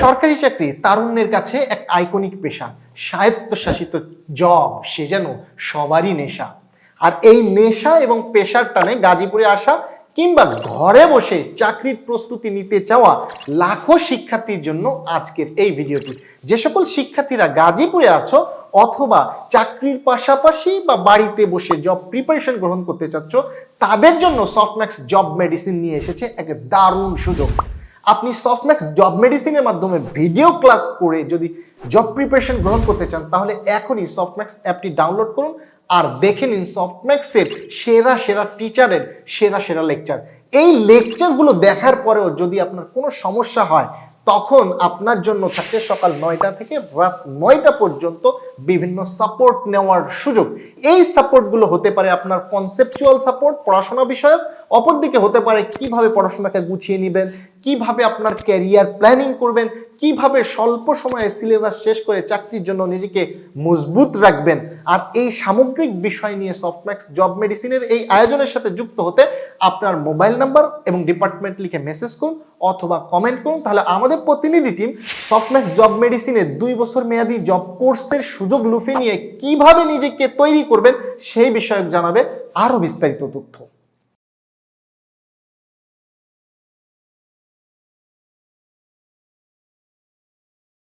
সরকারি চাকরি তারুণ্যের কাছে এক আইকনিক পেশা, স্বায়ত্তশাসিত জব সে যেন সবারই নেশা। আর এই নেশা এবং পেশার টানে গাজীপুরে আসা কিংবা ঘরে বসে চাকরির প্রস্তুতি নিতে চাওয়া লাখো শিক্ষার্থীর জন্য আজকের এই ভিডিওটি। যে সকল শিক্ষার্থীরা গাজীপুরে আছো অথবা চাকরির পাশাপাশি বা বাড়িতে বসে জব প্রিপারেশন গ্রহণ করতে চাচ্ছ, তাদের জন্য সফটম্যাক্স জব মেডিসিন নিয়ে এসেছে এক দারুণ সুযোগ। আপনি সফটম্যাক্স জব মেডিসিনের মাধ্যমে ভিডিও ক্লাস করে যদি জব প্রিপারেশন গ্রহণ করতে চান, তাহলে এখনই সফটম্যাক্স অ্যাপটি ডাউনলোড করুন আর দেখে নিন সফটম্যাক্সের সেরা সেরা টিচারের সেরা সেরা লেকচার এই লেকচারগুলো দেখার পরেও যদি আপনার কোনো সমস্যা হয় তখন আপনার জন্য থাকে সকাল নয়টা থেকে রাত নয়টা পর্যন্ত বিভিন্ন সাপোর্ট নেওয়ার সুযোগ। এই সাপোর্টগুলো হতে পারে আপনার কনসেপচুয়াল সাপোর্ট পড়াশোনা বিষয়ক, অপরদিকে হতে পারে কীভাবে পড়াশোনাকে গুছিয়ে নেবেন, কীভাবে আপনার ক্যারিয়ার প্ল্যানিং করবেন কীভাবে স্বল্প সময়ে সিলেবাস শেষ করে চাকরির জন্য নিজেকে মজবুত রাখবেন? আর এই সামগ্রিক বিষয় নিয়ে সফটম্যাক্স জব মেডিসিনের এই আয়োজনের সাথে যুক্ত হতে আপনার মোবাইল নাম্বার এবং ডিপার্টমেন্ট লিখে মেসেজ করুন অথবা কমেন্ট করুন। তাহলে আমাদের প্রতিনিধি টিম সফটম্যাক্স জব মেডিসিনের দুই বছর মেয়াদি জব কোর্সের সুযোগ লুফে নিয়ে কীভাবে নিজেকে তৈরি করবেন সেই বিষয়ক জানাবে আরও বিস্তারিত তথ্য।